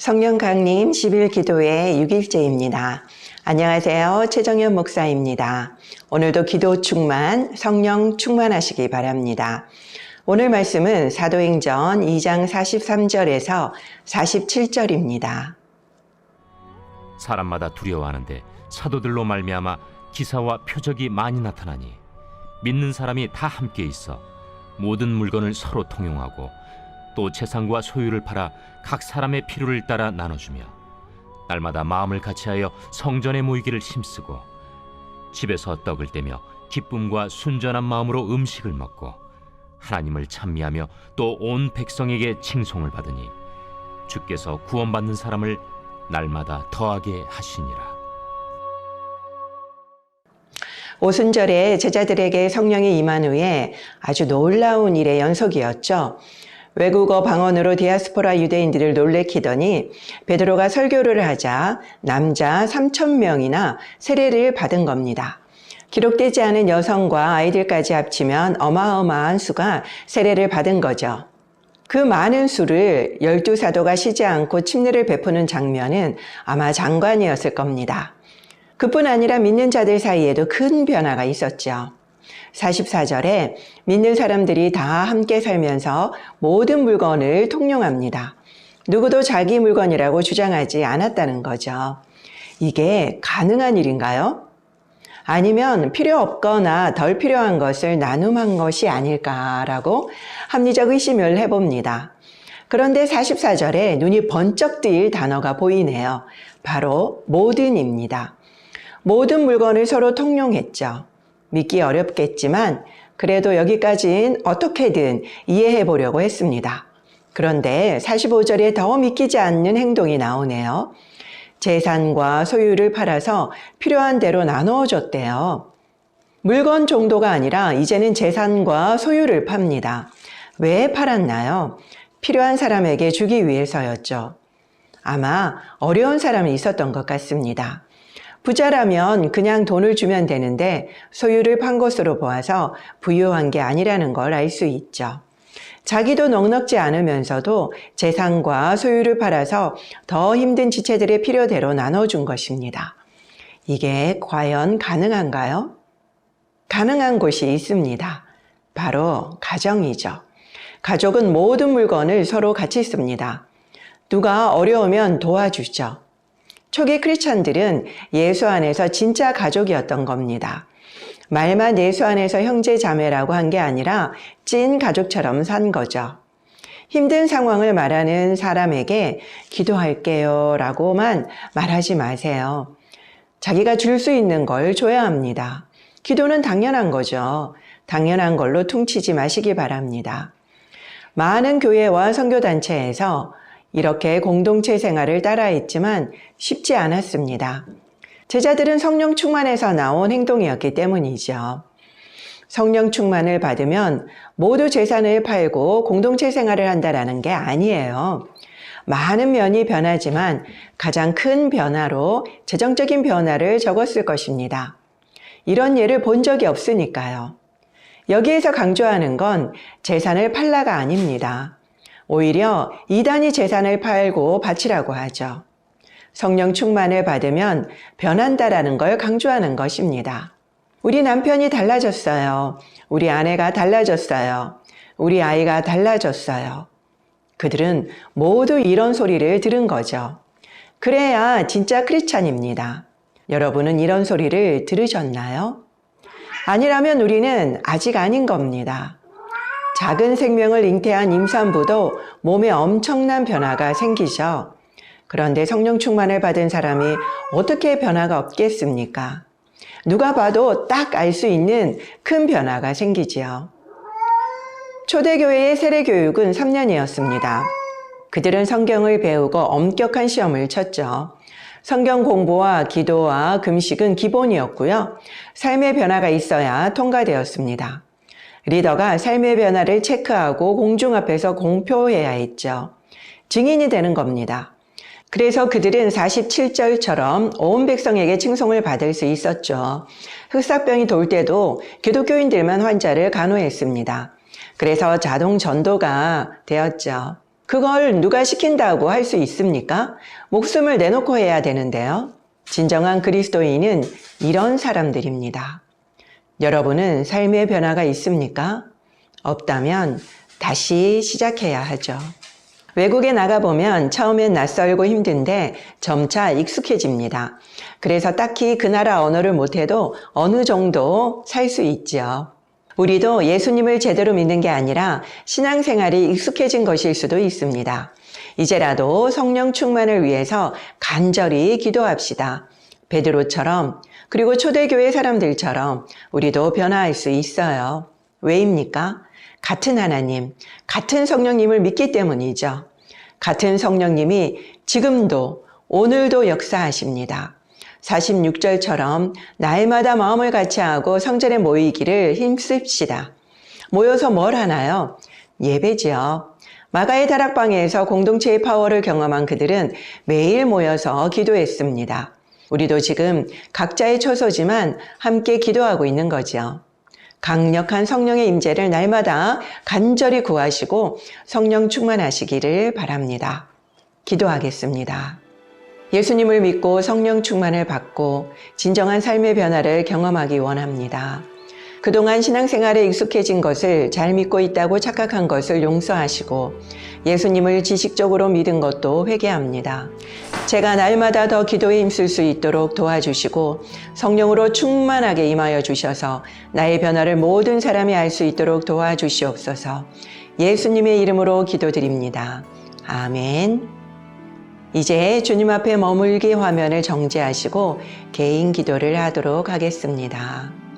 성령 강림 10일 기도회 6일째입니다. 안녕하세요. 최정현 목사입니다. 오늘도 기도 충만, 성령 충만하시기 바랍니다. 오늘 말씀은 사도행전 2장 43절에서 47절입니다. 사람마다 두려워하는데 사도들로 말미암아 기사와 표적이 많이 나타나니 믿는 사람이 다 함께 있어 모든 물건을 서로 통용하고 또 재산과 소유를 팔아 각 사람의 필요를 따라 나눠주며 날마다 마음을 같이하여 성전에 모이기를 힘쓰고 집에서 떡을 떼며 기쁨과 순전한 마음으로 음식을 먹고 하나님을 찬미하며 또 온 백성에게 칭송을 받으니 주께서 구원받는 사람을 날마다 더하게 하시니라. 오순절에 제자들에게 성령이 임한 후에 아주 놀라운 일의 연속이었죠. 외국어 방언으로 디아스포라 유대인들을 놀래키더니 베드로가 설교를 하자 남자 3천 명이나 세례를 받은 겁니다. 기록되지 않은 여성과 아이들까지 합치면 어마어마한 수가 세례를 받은 거죠. 그 많은 수를 열두 사도가 쉬지 않고 침례를 베푸는 장면은 아마 장관이었을 겁니다. 그뿐 아니라 믿는 자들 사이에도 큰 변화가 있었죠. 44절에 믿는 사람들이 다 함께 살면서 모든 물건을 통용합니다. 누구도 자기 물건이라고 주장하지 않았다는 거죠. 이게 가능한 일인가요? 아니면 필요 없거나 덜 필요한 것을 나눔한 것이 아닐까라고 합리적 의심을 해봅니다. 그런데 44절에 눈이 번쩍 뜨일 단어가 보이네요. 바로 모든입니다. 모든 물건을 서로 통용했죠. 믿기 어렵겠지만 그래도 여기까진 어떻게든 이해해 보려고 했습니다. 그런데 45절에 더 믿기지 않는 행동이 나오네요. 재산과 소유를 팔아서 필요한 대로 나누어 줬대요. 물건 정도가 아니라 이제는 재산과 소유를 팝니다. 왜 팔았나요? 필요한 사람에게 주기 위해서였죠. 아마 어려운 사람이 있었던 것 같습니다. 부자라면 그냥 돈을 주면 되는데 소유를 판 것으로 보아서 부유한 게 아니라는 걸 알 수 있죠. 자기도 넉넉지 않으면서도 재산과 소유를 팔아서 더 힘든 지체들의 필요대로 나눠준 것입니다. 이게 과연 가능한가요? 가능한 곳이 있습니다. 바로 가정이죠. 가족은 모든 물건을 서로 같이 씁니다. 누가 어려우면 도와주죠. 초기 크리스천들은 예수 안에서 진짜 가족이었던 겁니다. 말만 예수 안에서 형제 자매라고 한 게 아니라 찐 가족처럼 산 거죠. 힘든 상황을 말하는 사람에게 기도할게요 라고만 말하지 마세요. 자기가 줄 수 있는 걸 줘야 합니다. 기도는 당연한 거죠. 당연한 걸로 퉁치지 마시기 바랍니다. 많은 교회와 선교단체에서 이렇게 공동체 생활을 따라했지만 쉽지 않았습니다. 제자들은 성령 충만에서 나온 행동이었기 때문이죠. 성령 충만을 받으면 모두 재산을 팔고 공동체 생활을 한다라는 게 아니에요. 많은 면이 변하지만 가장 큰 변화로 재정적인 변화를 적었을 것입니다. 이런 예를 본 적이 없으니까요. 여기에서 강조하는 건 재산을 팔라가 아닙니다. 오히려 이단이 재산을 팔고 바치라고 하죠. 성령 충만을 받으면 변한다라는 걸 강조하는 것입니다. 우리 남편이 달라졌어요. 우리 아내가 달라졌어요. 우리 아이가 달라졌어요. 그들은 모두 이런 소리를 들은 거죠. 그래야 진짜 크리스찬입니다. 여러분은 이런 소리를 들으셨나요? 아니라면 우리는 아직 아닌 겁니다. 작은 생명을 잉태한 임산부도 몸에 엄청난 변화가 생기죠. 그런데 성령 충만을 받은 사람이 어떻게 변화가 없겠습니까? 누가 봐도 딱 알 수 있는 큰 변화가 생기지요. 초대교회의 세례교육은 3년이었습니다. 그들은 성경을 배우고 엄격한 시험을 쳤죠. 성경 공부와 기도와 금식은 기본이었고요. 삶의 변화가 있어야 통과되었습니다. 리더가 삶의 변화를 체크하고 공중 앞에서 공표해야 했죠. 증인이 되는 겁니다. 그래서 그들은 47절처럼 온 백성에게 칭송을 받을 수 있었죠. 흑사병이 돌 때도 기독교인들만 환자를 간호했습니다. 그래서 자동 전도가 되었죠. 그걸 누가 시킨다고 할 수 있습니까? 목숨을 내놓고 해야 되는데요. 진정한 그리스도인은 이런 사람들입니다. 여러분은 삶의 변화가 있습니까? 없다면 다시 시작해야 하죠. 외국에 나가보면 처음엔 낯설고 힘든데 점차 익숙해집니다. 그래서 딱히 그 나라 언어를 못해도 어느 정도 살 수 있죠. 우리도 예수님을 제대로 믿는 게 아니라 신앙생활이 익숙해진 것일 수도 있습니다. 이제라도 성령 충만을 위해서 간절히 기도합시다. 베드로처럼 그리고 초대교회 사람들처럼 우리도 변화할 수 있어요. 왜입니까? 같은 하나님, 같은 성령님을 믿기 때문이죠. 같은 성령님이 지금도 오늘도 역사하십니다. 46절처럼 날마다 마음을 같이 하고 성전에 모이기를 힘씁시다. 모여서 뭘 하나요? 예배지요. 마가의 다락방에서 공동체의 파워를 경험한 그들은 매일 모여서 기도했습니다. 우리도 지금 각자의 처소지만 함께 기도하고 있는 거죠. 강력한 성령의 임재를 날마다 간절히 구하시고 성령 충만하시기를 바랍니다. 기도하겠습니다. 예수님을 믿고 성령 충만을 받고 진정한 삶의 변화를 경험하기 원합니다. 그동안 신앙생활에 익숙해진 것을 잘 믿고 있다고 착각한 것을 용서하시고 예수님을 지식적으로 믿은 것도 회개합니다. 제가 날마다 더 기도에 힘쓸 수 있도록 도와주시고 성령으로 충만하게 임하여 주셔서 나의 변화를 모든 사람이 알 수 있도록 도와주시옵소서 예수님의 이름으로 기도드립니다. 아멘. 이제 주님 앞에 머물기 화면을 정지하시고 개인 기도를 하도록 하겠습니다.